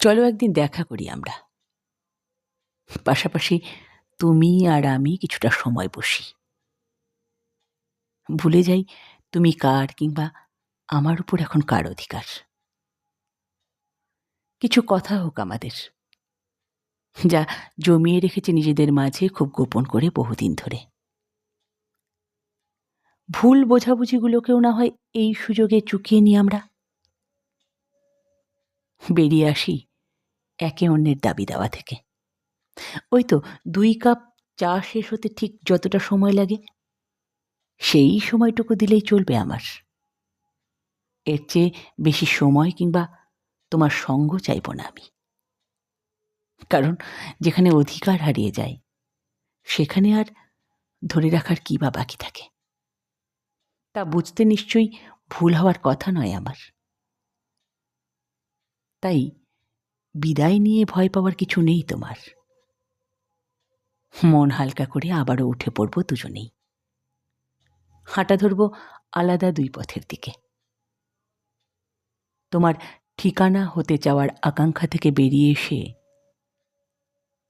চলো একদিন দেখা করি আমরা। পাশাপাশি তুমি আর আমি কিছুটা সময় বসি। ভুলে যাই তুমি কার কিংবা আমার উপর এখন কার অধিকার। কিছু কথা হোক আমাদের, যা জমিয়ে রেখেছে নিজেদের মাঝে খুব গোপন করে বহুদিন ধরে। ভুল বোঝাবুঝিগুলোকেও না হয় এই সুযোগে চুকিয়ে নিই আমরা। বেরিয়ে আসি একে অন্যের দাবি দেওয়া থেকে। ওই তো দুই কাপ চা শেষ হতে ঠিক যতটা সময় লাগে। সেই সময়টুকু দিলেই চলবে আমার। এর চেয়ে বেশি সময় কিংবা তোমার সঙ্গ চাইব না আমি। কারণ যেখানে অধিকার হারিয়ে যায়, সেখানে আর ধরে রাখার কী বা বাকি থাকে? তা বুঝতে নিশ্চয়ই ভুল হওয়ার কথা নয় আমার। তাই বিদায় নিয়ে ভয় পাওয়ার কিছু নেই তোমার। মন হালকা করে আবারও উঠে পড়ব দুজনেই। হাঁটা ধরব আলাদা দুই পথের দিকে। তোমার ঠিকানা হতে চাওয়ার আকাঙ্ক্ষা থেকে বেরিয়ে এসে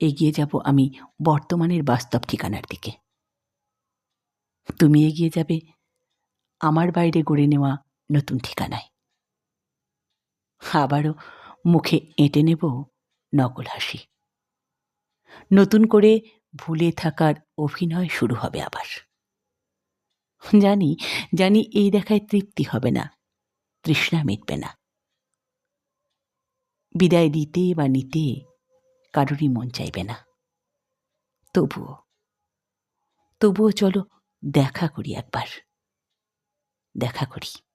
এগিয়ে যাব আমি বর্তমানের বাস্তব ঠিকানার দিকে। তুমি এগিয়ে যাবে আমার বাইরে গড়ে নেওয়া নতুন ঠিকানায়। আবারও মুখে এঁটে নেব নকল হাসি। নতুন করে ভুলে থাকার অভিনয় শুরু হবে আবার। জানি জানি এই দেখায় তৃপ্তি হবে না, তৃষ্ণা মিটবে না। বিদায় দিতে বা নিতে কারোরই মন চাইবে না। তবুও তবুও চলো দেখা করি একবার। দেখা করি।